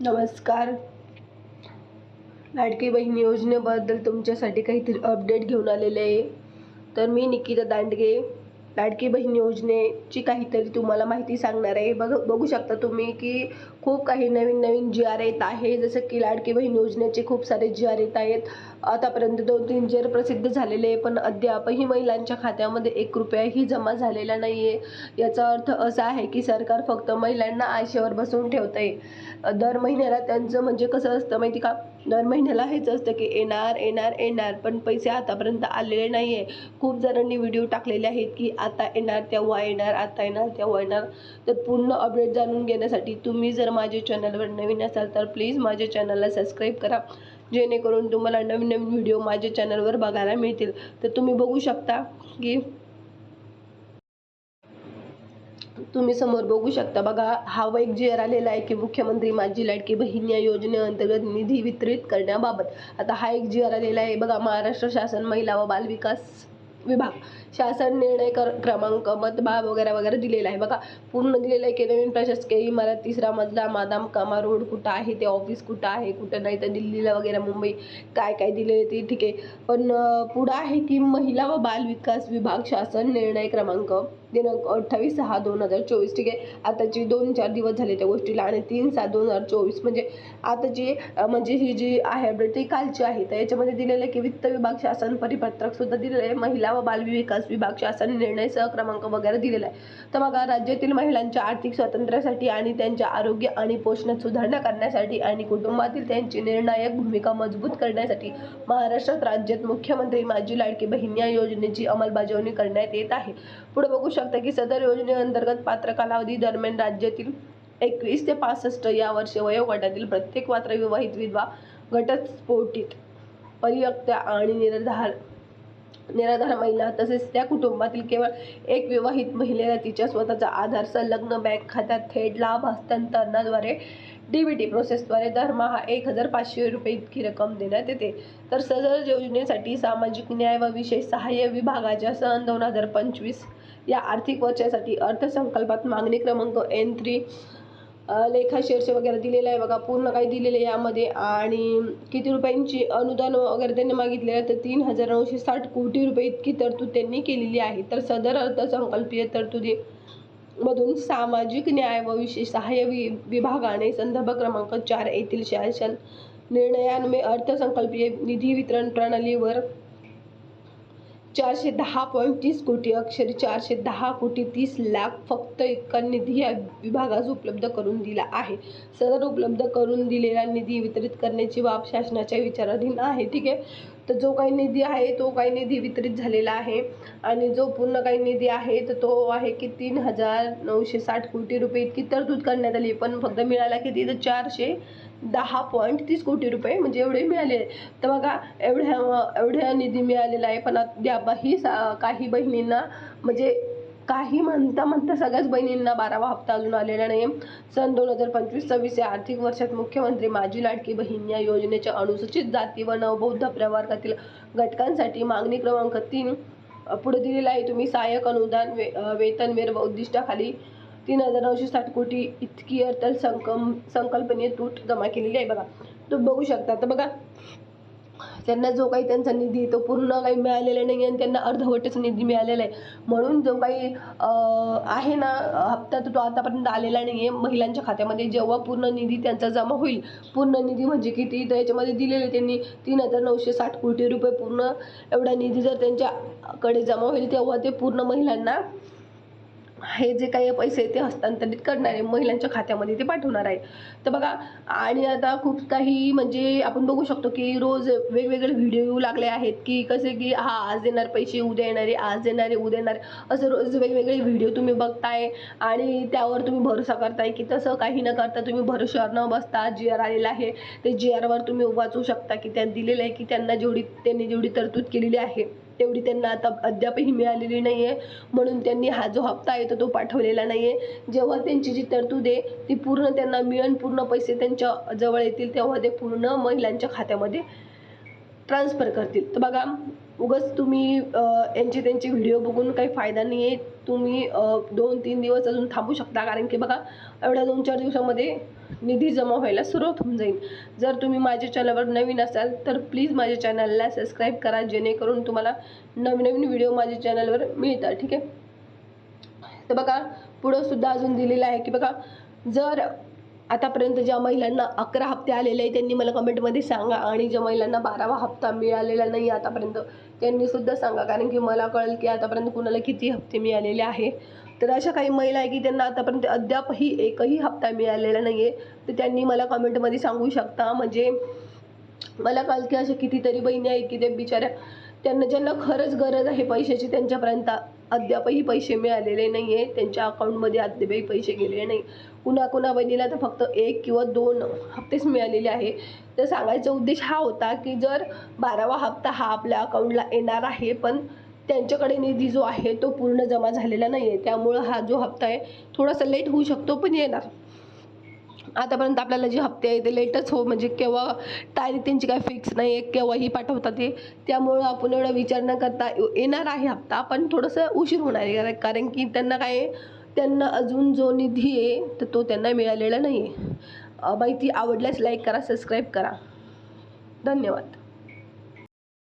नमस्कार. लाडकी बहीण योजनेबद्दल तुमच्यासाठी काहीतरी अपडेट घेऊन आलेले आहे. तर मी निकिता दांडगे लाडकी बहीण योजनेची काहीतरी तुम्हाला माहिती सांगणार आहे. बघ बघू शकता तुम्ही की खूप काही नवीन नवीन जी आर येत आहे. जसं की लाडकी बहीण योजनेचे खूप सारे जी आर येत आहेत. आतापर्यंत दोन तीन जी आर प्रसिद्ध झालेले आहे पण अद्यापही महिलांच्या खात्यामध्ये एक रुपयाही जमा झालेला नाही आहे याचा अर्थ असा आहे की सरकार फक्त महिलांना आशेवर बसवून ठेवत आहे दर महिन्याला त्यांचं म्हणजे कसं असतं माहिती का? दर महिन्याला हेच असतं की येणार येणार येणार पण पैसे आतापर्यंत आलेले नाही आहे खूप जणांनी व्हिडिओ टाकलेले आहेत की आता येणार तेव्हा येणार आता येणार तेव्हा येणार. तर पूर्ण अपडेट जाणून घेण्यासाठी तुम्ही जर माझ्या चॅनलवर नवीन असाल तर प्लीज माझ्या चॅनलला सबस्क्राईब करा. जेणेकरून तुम्हाला नवीन नवीन व्हिडिओ माझ्या चॅनलवर बघायला मिळतील. तर तुम्ही बघू शकता की तुम्ही समोर बघू शकता. बघा हा एक जी आर आलेला आहे की मुख्यमंत्री माझी लाडकी बहीण या योजनेअंतर्गत निधी वितरित करण्याबाबत. आता हा एक जी आर आलेला आहे. बघा महाराष्ट्र शासन महिला व बालविकास विभाग. शासन निर्णय कर क्रमांक मतभाव वगैरे वगैरे दिलेला आहे. बघा पूर्ण दिलेलं आहे की नवीन प्रशासकीय इमारत तिसरा मजला मादाम कामा रोड कुठं आहे ते ऑफिस कुठं आहे कुठं नाही तर दिल्लीला वगैरे मुंबई काय काय दिलेले ते ठीक आहे. पण पुढं आहे की महिला व बाल विकास विभाग शासन निर्णय क्रमांक दिनांक अठ्ठावीस सहा दोन हजार चोवीस. ठीक आहे? आताची दोन चार दिवस झाले त्या गोष्टीला आणि तीन सात दोन हजार चोवीस. म्हणजे आताची जी म्हणजे ही जी आहे अपडेट ती कालची आहे तर याच्यामध्ये दिलेलं आहे की वित्त विभाग शासन परिपत्रक सुद्धा दिलेलं आहे. महिला व बाल विकास विभाग शासन निर्णय सह क्रमांक वगैरे दिलेला आहे. तर मग राज्यातील महिलांच्या आर्थिक स्वातंत्र्यासाठी आणि त्यांच्या आरोग्य आणि पोषणात सुधारणा करण्यासाठी आणि कुटुंबातील त्यांची निर्णायक भूमिका मजबूत करण्यासाठी महाराष्ट्रात राज्यात मुख्यमंत्री माझी लाडकी बहिणी या योजनेची अंमलबजावणी करण्यात येत आहे. पुढे बघू शकता की सदर योजनेअंतर्गत पात्र कालावधी दरम्यान राज्यातील एकवीस ते पासष्ट या वर्ष वयोगटातील प्रत्येक पात्र विवाहित विधवा घटस्फोटित परियक्त्या आणि निराधार निराधार महिला तसेच त्या कुटुंबातील केवळ एक विवाहित महिलेला तिच्या स्वतःचा आधार संलग्न बँक खात्यात थेट लाभ हस्तांतरणाद्वारे डी बी टी प्रोसेसद्वारे दरमहा एक हजार पाचशे रुपये इतकी रक्कम देण्यात येते. तर सदर योजनेसाठी सामाजिक न्याय व विशेष सहाय्य विभागाच्या सन दोन हजार पंचवीस या आर्थिक वर्षासाठी अर्थसंकल्पात मागणी क्रमांक एन थ्री लेखा शीर्ष वगैरे दिलेलं आहे बघा पूर्ण काही दिलेलं आहे यामध्ये. आणि किती रुपयांची अनुदान वगैरे त्यांनी मागितले आहे तर तीन हजार नऊशे साठ कोटी रुपये इतकी तरतूद त्यांनी केलेली आहे. तर सदर अर्थसंकल्पीय तरतुदी मधून सामाजिक न्याय व विशेष सहाय्य वि विभागाने संदर्भ क्रमांक चार येथील शासन निर्णयान्वये अर्थसंकल्पीय निधी वितरण प्रणालीवर चारशे दहा पॉईंट तीस कोटी अक्षरी चारशे दहा कोटी तीस लाख फक्त इतका निधी या विभागास उपलब्ध करून दिला आहे. सदर उपलब्ध करून दिलेला निधी वितरित करण्याची बाब शासनाच्या विचाराधीन आहे. ठीक आहे? तर जो काही निधी आहे तो काही निधी वितरित झालेला आहे. आणि जो पूर्ण काही निधी आहे तर तो आहे की तीन हजार नऊशे साठ कोटी रुपये इतकी तरतूद करण्यात आली. पण फक्त मिळाला किती? तर चारशे दहा पॉईंट तीस कोटी रुपये. म्हणजे एवढे मिळाले. तर बघा एवढ्या एवढ्या निधी मिळालेला आहे. पण अद्यापही सा काही बहिणींना म्हणजे काही म्हणता म्हणता सगळ्याच बहिणींना बारावा हप्ता अजून आलेला नाही सन दोन हजार पंचवीस सव्वीस या आर्थिक वर्षात मुख्यमंत्री माझी लाडकी बहीण या योजनेच्या अनुसूचित जाती व नवबौद्ध प्रवर्गातील घटकांसाठी मागणी क्रमांक तीन पुढे दिलेला आहे. तुम्ही सहाय्यक अनुदान वे वेतनवेर व उद्दिष्टाखाली तीन हजार नऊशे साठ कोटी इतकी अर्थल संकम संकल्पने तूट जमा केलेली आहे बघा. तू बघू शकता. तर बघा त्यांना जो काही त्यांचा निधी आहे तो पूर्ण काही मिळालेला नाही आणि त्यांना अर्धवटच निधी मिळालेला आहे. म्हणून जो काही आहे ना हप्ता तर तो आतापर्यंत आलेला नाही आहे महिलांच्या खात्यामध्ये जेव्हा पूर्ण निधी त्यांचा जमा होईल पूर्ण निधी म्हणजे किती? तर याच्यामध्ये दिलेले त्यांनी तीन हजार नऊशे साठ कोटी रुपये पूर्ण एवढा निधी जर त्यांच्याकडे जमा होईल तेव्हा ते पूर्ण महिलांना हे जे काही पैसे आहेत ते हस्तांतरित करणार आहे महिलांच्या खात्यामध्ये ते पाठवणार आहे तर बघा आणि आता खूप काही म्हणजे आपण बघू शकतो की रोज वेगवेगळे व्हिडिओ येऊ लागले आहेत की कसे की हा आज देणार पैसे उद्या येणारे आज देणारे उद्या येणारे असं रोज वेगवेगळे व्हिडिओ तुम्ही बघताय आणि त्यावर तुम्ही भरोसा करताय की तसं काही न करता तुम्ही भरोशावर न बसता जी आर आलेला आहे ते जी आरवर तुम्ही वाचू शकता की त्यात दिलेलं आहे की त्यांना जेवढी त्यांनी जेवढी तरतूद केलेली आहे. तेवढी त्यांना आता अद्यापही मिळालेली नाही आहे म्हणून त्यांनी हा जो हप्ता आहे तो तो पाठवलेला नाही आहे जेव्हा त्यांची जी तरतूद आहे ती पूर्ण त्यांना मिळून पूर्ण पैसे त्यांच्या जवळ येतील तेव्हा ते पूर्ण महिलांच्या खात्यामध्ये ट्रान्सफर करतील. तर बघा उगाच तुम्ही यांचे त्यांचे व्हिडिओ बघून काही फायदा नाही आहे तुम्ही दोन तीन दिवस अजून थांबू शकता. कारण की बघा एवढ्या दोन चार दिवसामध्ये निधी जमा व्हायला सुरुवात होऊन जाईल. जर तुम्ही माझ्या चॅनलवर नवीन असाल तर प्लीज माझ्या चॅनलला सबस्क्राईब करा. जेणेकरून तुम्हाला नवीन नवीन व्हिडिओ माझ्या चॅनलवर मिळतात. ठीक आहे? तर बघा पुढं सुद्धा अजून दिलेलं आहे की बघा जर आतापर्यंत ज्या महिलांना अकरा हप्ते आलेले आहे त्यांनी मला कमेंटमध्ये सांगा. आणि ज्या महिलांना बारावा हप्ता मिळालेला नाही आतापर्यंत त्यांनी सुद्धा सांगा. कारण की मला कळेल की आतापर्यंत कुणाला किती हप्ते मिळालेले आहे तर अशा काही महिला आहे की त्यांना आतापर्यंत अद्यापही एकही हप्ता मिळालेला नाही आहे तर त्यांनी मला कमेंटमध्ये सांगू शकता. म्हणजे मला काल की अशा कितीतरी बहिणी आहेत की ते बिचाऱ्या त्यांना ज्यांना खरंच गरज आहे पैशाची त्यांच्यापर्यंत अद्यापही पैसे मिळालेले नाही आहे त्यांच्या अकाउंटमध्ये अद्यापही पैसे गेलेले नाही. कुणा कुणा बहिणीला तर फक्त एक किंवा दोन हप्तेच मिळालेले आहे. तर सांगायचा उद्देश हा होता की जर बारावा हप्ता हा आपल्या अकाउंटला येणार आहे पण त्यांच्याकडे निधी जो आहे तो पूर्ण जमा झालेला नाही आहे त्यामुळं हा जो हप्ता आहे थोडासा लेट होऊ शकतो पण येणार. आतापर्यंत आपल्याला जे हप्ते आहे ते लेटच हो म्हणजे केव्हा तारीख त्यांची काय फिक्स नाही आहे केव्हाही पाठवतात ते. त्यामुळं आपण एवढा विचार न करता येणार आहे हप्ता पण थोडंसं उशीर होणार आहे कारण- की त्यांना काय त्यांना अजून जो निधी आहे तर तो त्यांना मिळालेला नाही आहे माहिती आवडल्यास लाईक करा सबस्क्राईब करा. धन्यवाद.